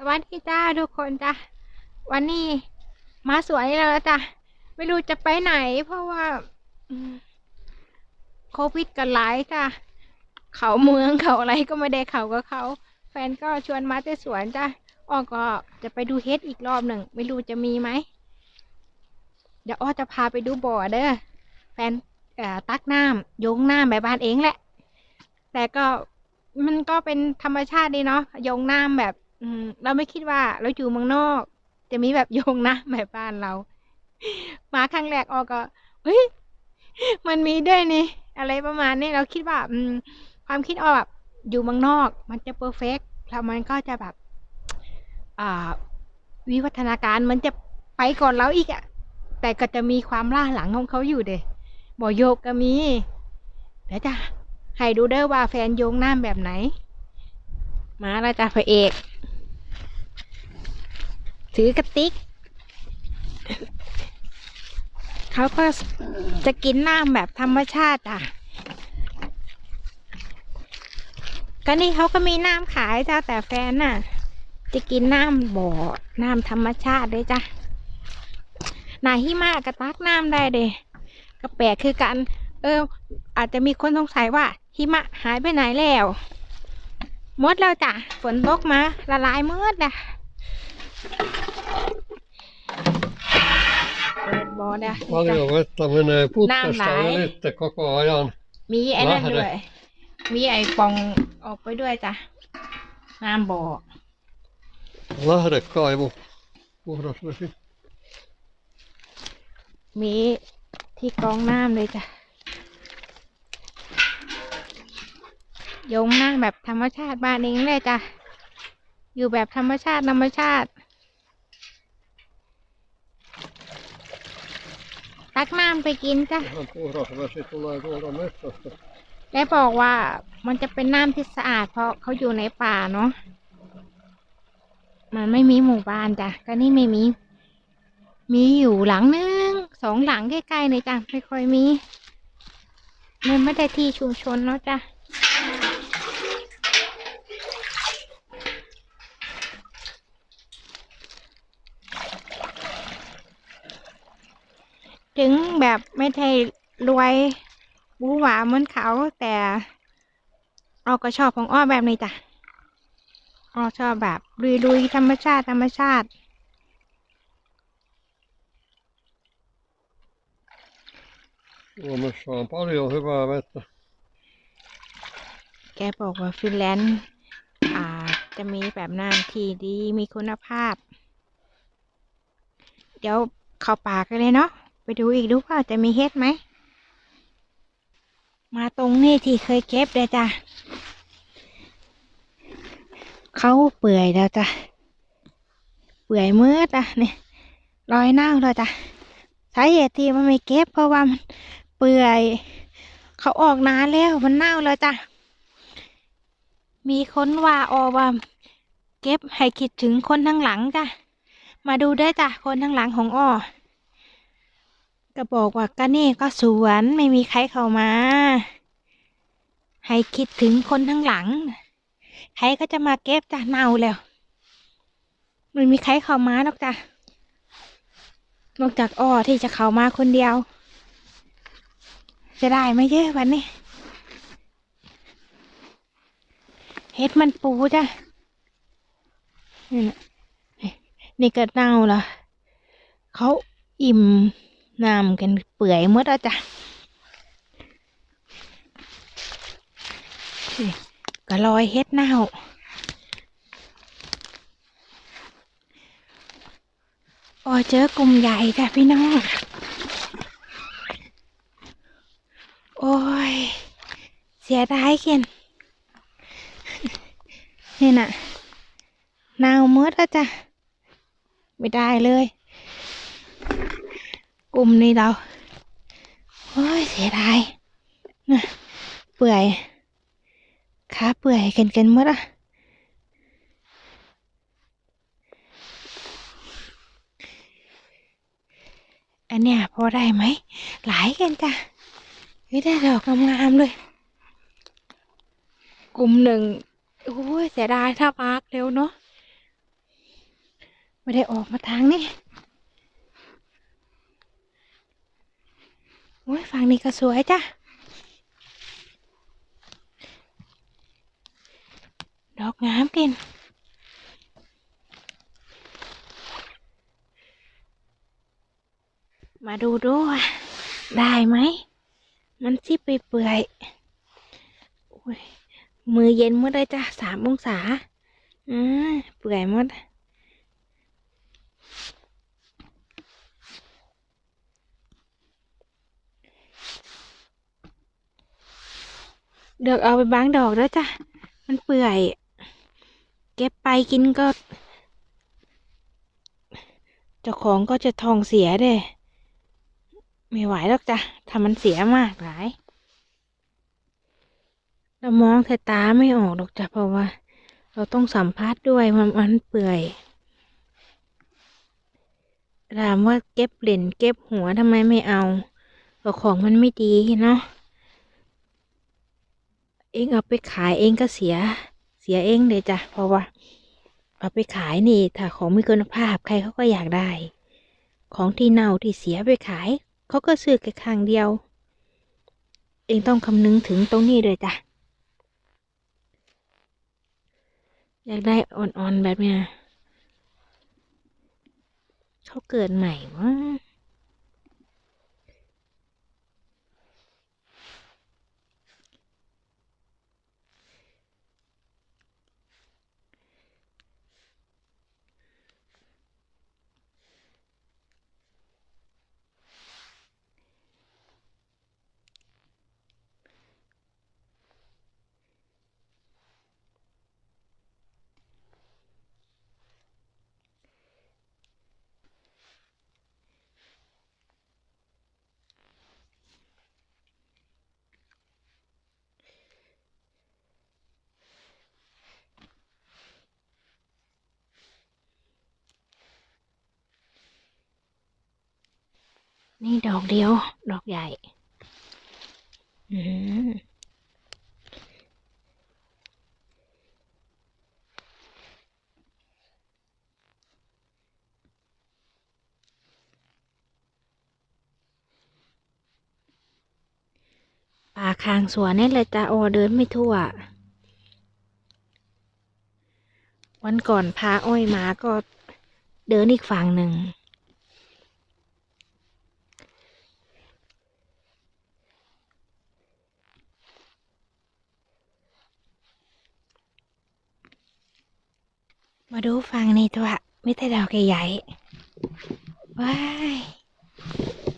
สวัสดีจ้าทุกคนจ้ะวันนี้มาสวยแล้วจ้ะไม่รู้จะไปไหน เพราะว่าโควิดกันหลายจ้ะเขาเมืองเขาอะไรก็ไม่ได้เขากับเขา แฟนก็ชวนมาที่สวนจ้ะอ้อก็จะไปดูเฮดอีกรอบหนึ่งไม่รู้จะมีไหมเดี๋ยวอ้อจะพาไปดูบ่อเด้อแฟนตักน้ำยงน้ำแบบบ้านเองแหละ แต่ก็มันก็เป็นธรรมชาติดีเนาะยงน้ำแบบ อืม เราไม่คิดว่าเราอยู่เมืองนอก จะมีแบบโยงน้ำแบบบ้านเรา มาครั้งแรกออกก็เฮ้ยมันมีด้วยนี่ อะไรประมาณนี้เราคิดว่า อืม ความคิดออกแบบอยู่เมืองนอก มันจะเพอร์เฟกแล้วมันก็จะแบบ อ่า วิวัฒนาการมันจะไปก่อนเราอีกอะแต่ก็จะมีความล่าหลังของเขาอยู่เด้บ่โยกก็มีเดี๋ยวจะให้ดูเด้อว่าแฟนโยงน้ำแบบไหน มาแล้วจ้ะพระเอก ถือกระติก เขาก็จะกินน้ำแบบธรรมชาติอะ ก็นี่เขาก็มีน้ำขายจ้าแต่แฟนน่ะ จะกินน้ำบ่อ น้ำธรรมชาติเลยจ้ะนายหิมะกระตักน้ำได้เด้ก็แปลกคือกัน เออ อาจจะมีคนสงสัยว่าหิมะหายไปไหนแล้วมดแล้วจ้ะฝนตกมาละลายมืดนะเปิด บ่อเด้อนี่จ้ะ Paljon vettä menee putkesta Nämä ei. ylitte koko ajan. มีไอ้นั่น Lähde ด้วยมีไอ้ปองออกไปด้วยจ้ะน้ำบ่อ Lähdekaivu, puhdas vesi. มีที่กรองน้ำเลยจ้ะโยงน้ำแบบธรรมชาติบ้านเองเลยจ้ะ อยู่แบบธรรมชาติธรรมชาติ ตักน้ำไปกินจ้ะ Han puhdas vesi tulee tuolta metsästä. และบอกว่ามันจะเป็นน้ำที่สะอาด เพราะเขาอยู่ในป่าเนาะ มันไม่มีหมู่บ้านจ้ะ ก็นี่ไม่มี มีอยู่หลังนึงสองหลังใกล้ๆเลยจ้ะ ไม่ค่อยมี มันไม่ได้ที่ชุมชนเนาะจ้ะ ถึงแบบไม่ได้รวยหวูหวาเหมือนเขาแต่อ้อก็ชอบของอ้อแบบนี้จ้ะอ้อชอบแบบลุยๆธรรมชาติธรรมชาติ Suomessa on paljon hyvää vettä. แกบอกว่าฟินแลนด์อ่าจะมีแบบน้ำที่ดีมีคุณภาพ เดี๋ยวเข้าป่ากันเลยเนาะ ไปดูอีกดูว่าจะมีเฮ็ดไหม มาตรงนี้ที่เคยเก็บเลยจ้ะเขาเปื่อยแล้วจ้ะ เปื่อยมืดอะเนี่ยรอยเน่าแล้วจ้ะสาเหตุที่มันไม่เก็บเพราะว่ามันเปื่อยเขาออกนานแล้วมันเน่าแล้วจ้ะ มีคนว่าออว่า เก็บให้คิดถึงคนทั้งหลังจ้ะ มาดูได้จ้ะคนทั้งหลังของอ้อ ก็บอกว่าก็นี่ก็สวนไม่มีใครเข้ามา ให้คิดถึงคนทั้งหลัง ใครก็จะมาเก็บจ้ะเน่าแล้ว ไม่มีใครเข้ามาหรอกจ้ะนอกจากอ้อที่จะเข้ามาคนเดียว จะได้ไหมเยอะวันนี้เฮ็ดมันปูจ้ะนี่นะนี่นี่ก็เน่าละเขาอิ่ม น้ำกันเปื่อยหมดแล้วจ้ะก็ลอยเฮ็ดเน่าโอ้เจอกลุ่มใหญ่จ้ะพี่น้อง โอ้ย เสียดายเกินนี่น่ะหนาวมืดแล้วจ้ะ ไม่ได้เลย กลุ่มนี้เราโอ้ยเสียดายนะเปื่อยขาเปื่อยกันกันหมดอะอันเนี้ยพอได้ไหม หลายกันจ้ะไม่ได้ดอกงามๆเลย กลุ่มหนึ่งโอ้ยเสียดายถ้าปาร์กเร็วเนาะไม่ได้ออกมาทางนี้ โอ้ยฝั่งนี้ก็สวยจ้ะ ดอกงามกิน มาดูดูว่าได้ไหม มันซิบไปเปื่อยโอ้ยมือเย็นหมดเลยจ้ะสามองศาอ่าเปื่อยหมด เดือกเอาไปบางดอกแล้วจ้ะ มันเปื่อย เก็บไปกินก็ เจ้าของก็จะทองเสียเด้ไม่ไหวหรอกจ้ะถ้ามันเสียมากหลาย เรามองแต่ตาไม่ออกหรอกจ้ะเพราะว่า เราต้องสัมผัสด้วยมันมันเปื่อยถามว่าเก็บเหรียญเก็บหัวทำไมไม่เอาก็ของมันไม่ดีเนาะ องเอาไปขายเองก็เสีย เสียเองเลยจ้ะ เพราะว่า เอาไปขายนี่ ถ้าของมีคุณภาพใครเขาก็อยากได้ ของที่เน่าที่เสียไปขาย เขาก็ซื้อแค่ครั้งเดียว เองต้องคำนึงถึงตรงนี้ด้วยจ้ะ อยากได้อ่อนๆแบบเนี้ยเขาเกิดใหม่วะ นี่ดอกเดียว ดอกใหญ่ อืมป่าคางสวนนี่เลยจ้าโอเดินไม่ทั่ว วันก่อนพาอ้อยมาก็เดินอีกฝั่งหนึ่ง มาดูฟังในตัวไม่แต่ดอกใหญ่ๆว้าย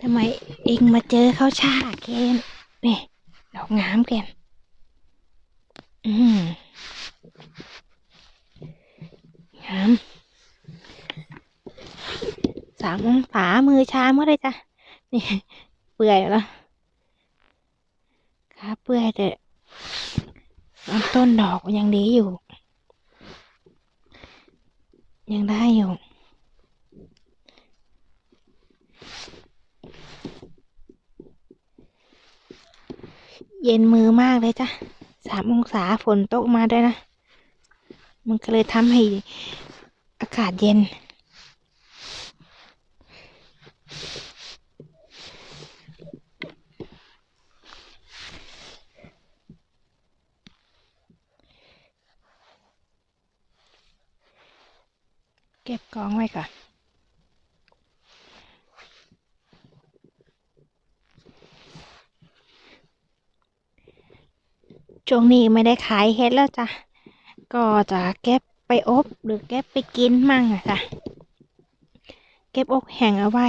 ทำไมเองมาเจอเขาชาเกนนี่ดอกงามเกนอืมงามสามองศามือชาเมื่อไรจ้ะนี่เปื่อยแล้วขาเปื่อยแต่ลำต้นดอกยังดีอยู่ ยังได้อยู่เย็นมือมากเลยจ้ะสามองศาฝนตกมาด้วยนะ มันก็เลยทำให้อากาศเย็น เก็บกองไว้ก่อนช่วงนี้ไม่ได้ขายเฮ็ดแล้วจ้ะ ก็จะเก็บไปอบหรือเก็บไปกินมั่งอะจ้ะ เก็บอกแห้งเอาไว้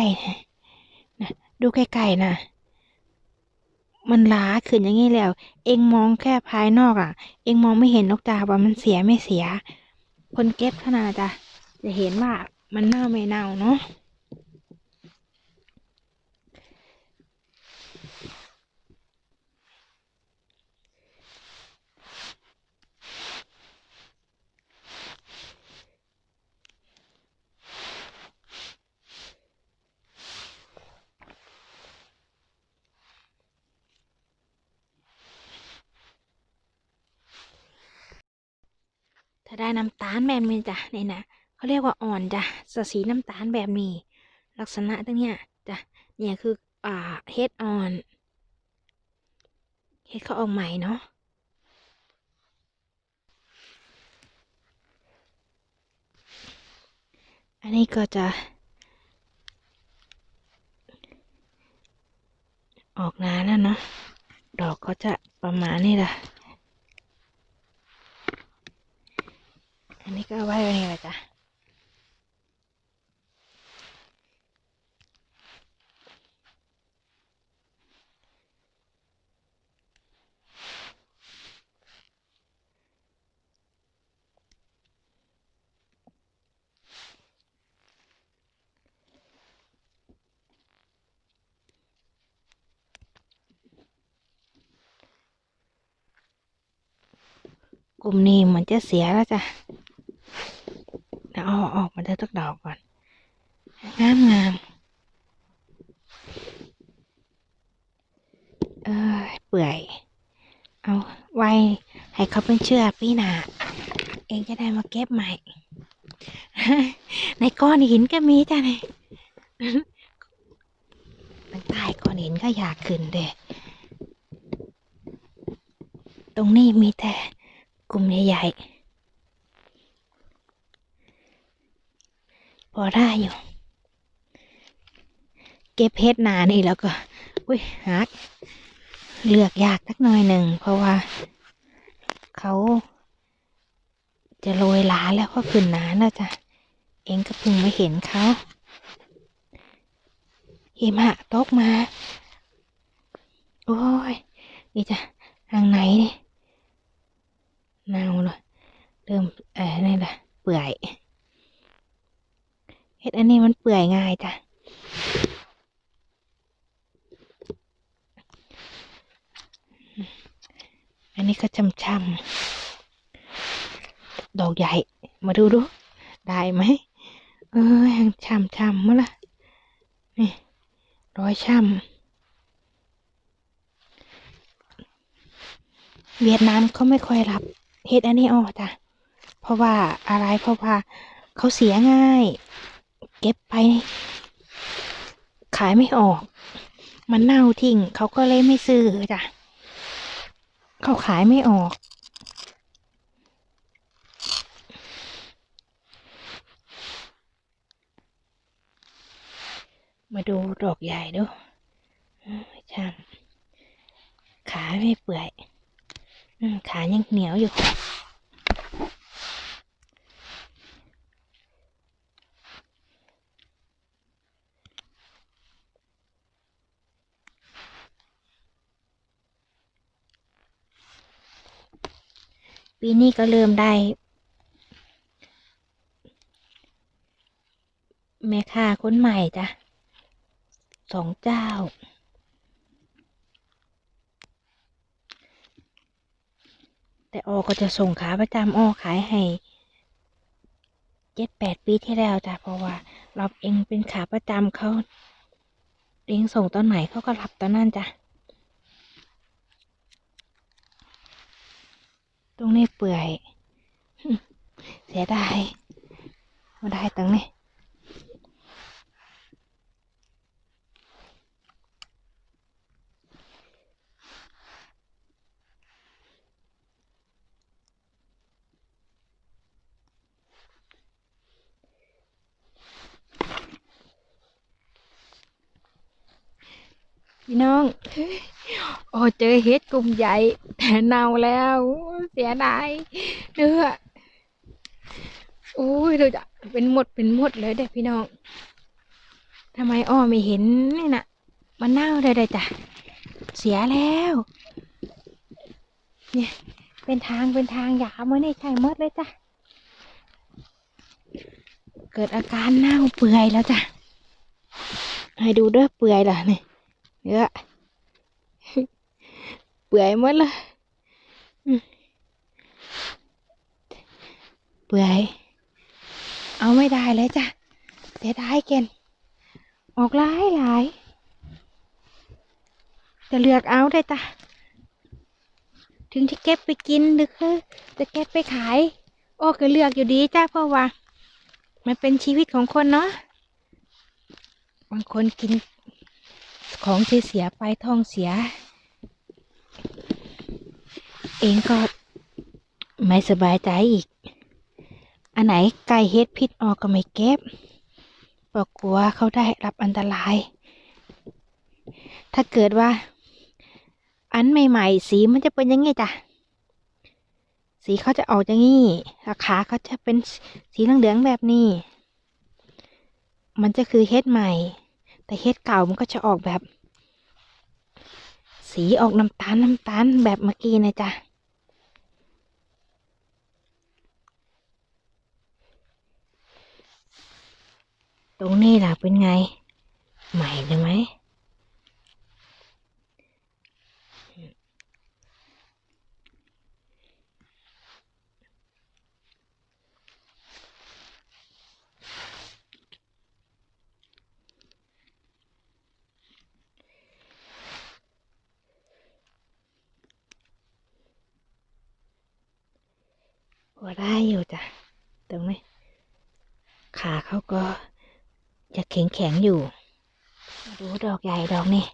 นะดูไกลๆนะมันล้าขึ้นอย่างนี้แล้ว เองมองแค่ภายนอกอะ เองมองไม่เห็นนกตาว่ามันเสียไม่เสีย คนเก็บเท่านั้นนะจ้ะ จะเห็นว่ามันเน่าไม่เน่าเนาะถ้าได้น้ำตาลแม่นมีจ้ะนี่นะ เขาเรียกว่าอ่อนจ้ะสสีน้ำตาลแบบนี้ ลักษณะตรงเนี้ยจ้ะเนี่ยคืออ่าเฮ็ดอ่อนเฮ็ดเขาออกใหม่เนาะอันนี้ก็จะ ออกนานแล้วเนาะดอกก็จะประมาณนี้แหละอันนี้ก็เอาไว้ไว้นี่แหละจ้ะ ลุ่มนี้เหมือนจะเสียแล้วจ้ะเดี๋ยวเอาออกมาเด้ตักดอกก่อน งามงามเออเปื่อย เอาไว้ให้เขาเป็นเชื่อปีหน้าเองจะได้มาเก็บใหม่ ในก้อนหินก็มีจ้ะเนี่ยตั้งใต้ก้อนหินก็อยากขึ้นเด้ตรงนี้มีแต่ กลุ่มใหญ่ๆ พอได้อยู่ เก็บเพชรนานี่แล้วก็อุ้ยฮักเลือกยากสักหน่อยหนึ่ง เพราะว่า เขาจะโรยหลาแล้วก็ขึ้นหนาแล้วจ้ะ เองก็เพิ่งมาเห็นเขาหิมะตกมา โอ้ย นี่จ้ะทางไหนเนี่ย เน่าเลยเริ่มเออนี่แหละเปื่อยเห็ดอันนี้มันเปื่อยง่ายจ้ะอันนี้ก็ช่ำๆดอกใหญ่ มาดูดู ได้ไหม เออยังช่ำๆมั้งล่ะ นี่ร้อยช่ำเวียดนามเขาไม่ค่อยรับ เฮ็ดอันนี้ออกจ้ะ เพราะว่าอะไรเพราะว่าเขาเสียง่าย เก็บไป ขายไม่ออก มันเน่าทิ้งเขาก็เลยไม่ซื้อจ้ะ เขาขายไม่ออกมาดูดอกใหญ่ดูช่ำขาไม่เปื่อย อืมขายังเหนียวอยู่ปีนี้ก็เริ่มได้ แม่ค้าคนใหม่จ้ะสองเจ้า แต่ออก็จะส่งขาประจำออขายให้เจ็ดแปดปีที่แล้วจ้ะเพราะว่าเราเองเป็นขาประจำเขาเองส่งตอนไหนเขาก็รับตอนนั้นจ้ะตรงนี้เปื่อย เสียดายมาได้ตรงนี้ พี่น้องโอ้เจอเห็ดกลุ่มใหญ่แต่เน่าแล้ว เสียดายเนื้อโอ้ยดูจะเป็นหมดเป็นหมดเลยเด็กพี่น้องทำไมอ้อไม่เห็นนี่นะมันเน่าเลยเลยจ้ะเสียแล้ว เนี่ย เป็นทางเป็นทางยาวมาเนี่ยใช่หมดเลยจ้ะเกิดอาการเน่าเปื่อยแล้วจ้ะให้ดูเด้อเปื่อยล่ะนี่ย เนื้อเปื่อยหมดเลยเปื่อย เอาไม่ได้เลยจ้ะเสียดายเกินออกหลายหลายจะเลือกเอาได้จ้ะถึงจะเก็บไปกินหรือจะเก็บไปขาย โอ้ก็เลือกอยู่ดีจ้ะเพราะว่า มันเป็นชีวิตของคนเนาะบางคนกิน ของที่เสียไปท้องเสีย เองก็ไม่สบายใจอีก อันไหนไก่เฮ็ดพิษออกก็ไม่เก็บเพราะกลัวเขาได้รับอันตราย ถ้าเกิดว่า อันใหม่ๆ สีมันจะเป็นยังไงจ้ะ สีเขาจะออกอย่างนี้ราคาเขาจะเป็นสีเหลืองๆแบบนี้ มันจะคือเฮ็ดใหม่ แต่เฮ็ดเก่ามันก็จะออกแบบ สีออกน้ำตาลน้ำตาลแบบเมื่อกี้นะจ๊ะตรงนี้ล่ะเป็นไง ใหม่เลยไหม พอได้อยู่จ้ะตรงนี้ขาเขาก็จะแข็งแข็งๆอยู่ ดูดอกใหญ่ดอกนี่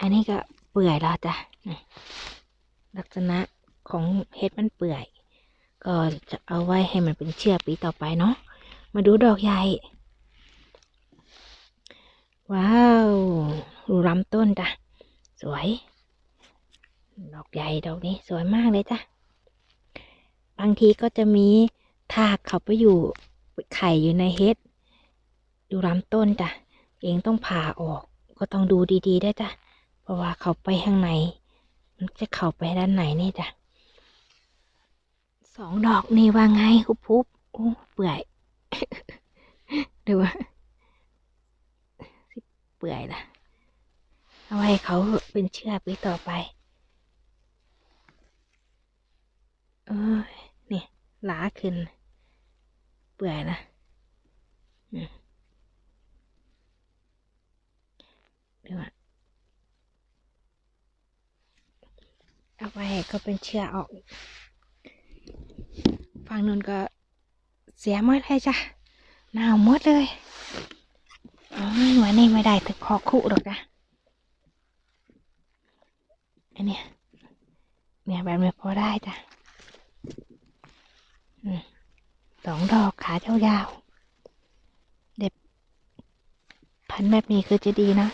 อันนี้ก็เปื่อยแล้วจ้ะลักษณะของเห็ดมันเปื่อย ก็จะเอาไว้ให้มันเป็นเชื้อปีต่อไปเนาะ มาดูดอกใหญ่ ว้าวดูลำต้นจ้ะ สวย ดอกใหญ่ดอกนี้สวยมากเลยจ้ะ บางทีก็จะมีทากเขาไปอยู่ไข่อยู่ในเฮ็ด ดูลำต้นจ้ะ เองต้องผ่าออก ก็ต้องดูดีๆได้จ้ะ เพราะว่าเขาไปข้างใน มันจะเข้าไปด้านไหนนี่จ้ะ สองดอกนี่ว่าไงคุบพุบโอ้เปื่อยดูว่าสิเปื่อยล่ะเอาไว้ให้เขาเป็นเชื้อปีต่อไป เอ้ย หลาขึ้น เปื่อยนะอืมดูอะเอาไว้ให้ก็เป็นเชื้อออก ฝั่งนู้นก็เสียหมดเลยจ้ะหนาวหมดเลยอ๋อวันนี้ไม่ได้ถึงคอคุหรอกจ้ะอันเนี้ยเนี่ยแบบนี้พอได้จ้ะ สองดอกขายาวๆ เด็บ พันแบบนี้คือจะดีนะ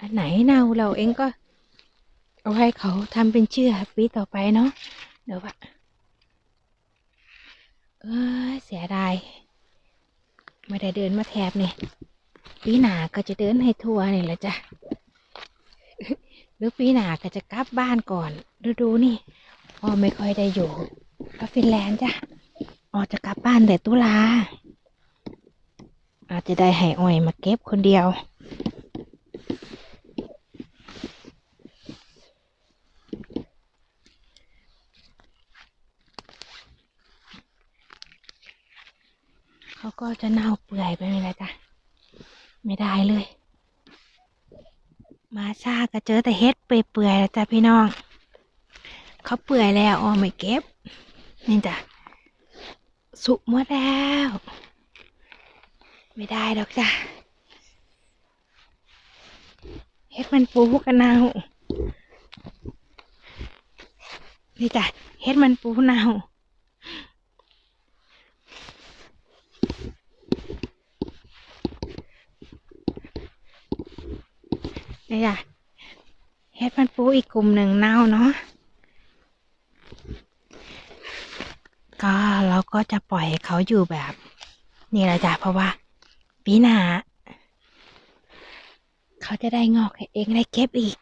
อันไหนเน่าเราเองก็ เอาให้เขาทำเป็นเชื่อปีต่อไปเนาะเดี๋ยวว่า เอ้ยเสียดายไม่ได้เดินมาแถบนี่ปีหนาก็จะเดินให้ทัวร์นี่แหละจ้ะหรือปีหนาก็จะกลับบ้านก่อนฤดูนี่พ่อไม่ค่อยได้อยู่ก็ฟินแลนด์จ้ะออกจะกลับบ้านแต่ตุลาอาจจะได้ให้อ้อยมาเก็บคนเดียว เขาก็จะเน่าเปื่อยไปเลยจ้ะไม่ได้เลย มาชาก็เจอแต่เฮ็ดเปื่อยๆแล้วจ้ะพี่น้อง เขาเปื่อยแล้วอ๋อไม่เก็บ นี่จ้ะ สุกหมดแล้ว ไม่ได้ดอกจ้ะ เฮ็ดมันปูกันเน่านี่จ้ะ เฮ็ดมันปูเน่า นี่จ้ะเฮ็ดมันปูอีกกลุ่มหนึ่งเน่าเนาะก็เราก็จะปล่อยเขาอยู่แบบ นี่แหละจ้ะเพราะว่า ปีหน้าเขาจะได้งอกเองได้เก็บอีก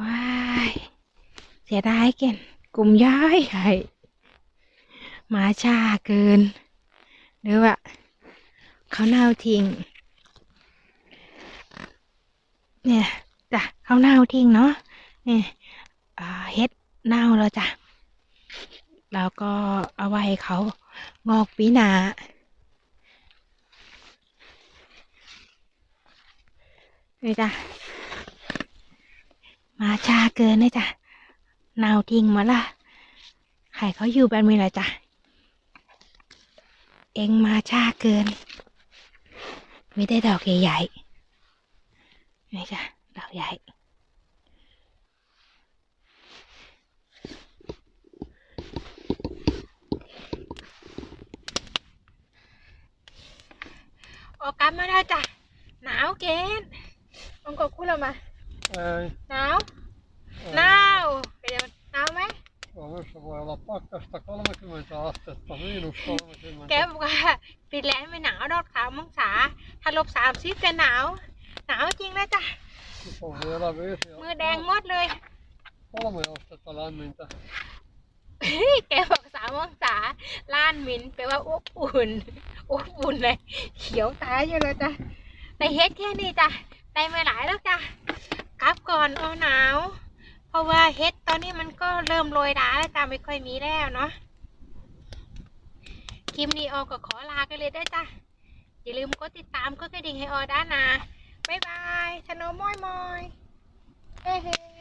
ว้า เสียดายเก่นกลุ่มย้ายใหญ่มาช้าเกิน หรือว่าเขาเน่าทิ้ง เนี่ยจ้ะเขาเน่าทิ้งเนาะ เนี่ยเฮ็ดเน่าแล้วจ้ะ แล้วก็เอาไว้ให้เขางอกปีหนานี่จ้ะ มาชาเกินเลยจ้ะ เน่าทิ้งหมาละให้เขาอยู่แบบนี้แหละจ้ะ เอ็งมาช้าเกิน ไม่ได้ดอกใหญ่ๆนี่จ้ะ ดอกใหญ่ ออกกันมาแล้วจ้ะ หนาวเกณฑ์องกบคู่เรามา Ei. หนาว ei. หนาวเป็นยังหนาวไหม Suomessa voi olla pakkasta 30 astetta, miinus 30. แกบอกว่าฟินแลนด์ไม่หนาวดอกสามองศาถ้าลบสามสิบจะหนาว หนาวจริงนะจ๊ะ Nyt on vielä 5มือแดงหมดเลย kolme astetta lämmintä. แกบอกสามองศาล้านมินแปลว่าอบอุ่นอบอุ่นเลยเขียวตายอยู่เลยจ้ะแต่เฮ็ดแค่นี้จ้ะได้มาหลายแล้วจ้ะกลับก่อนเอาหนาวเพ ราะว่าเฮ็ดตอนนี้มันก็เริ่มโรยราแล้วจ้าไม่ค่อยมีแล้วเนาะคลิปนี้ออกก็ขอลากันเลยได้จ้าอย่าลืมกดติดตามกดกระดิ่งให้ออด้านนะบ๊ายบายชโนมอยมอยเฮ้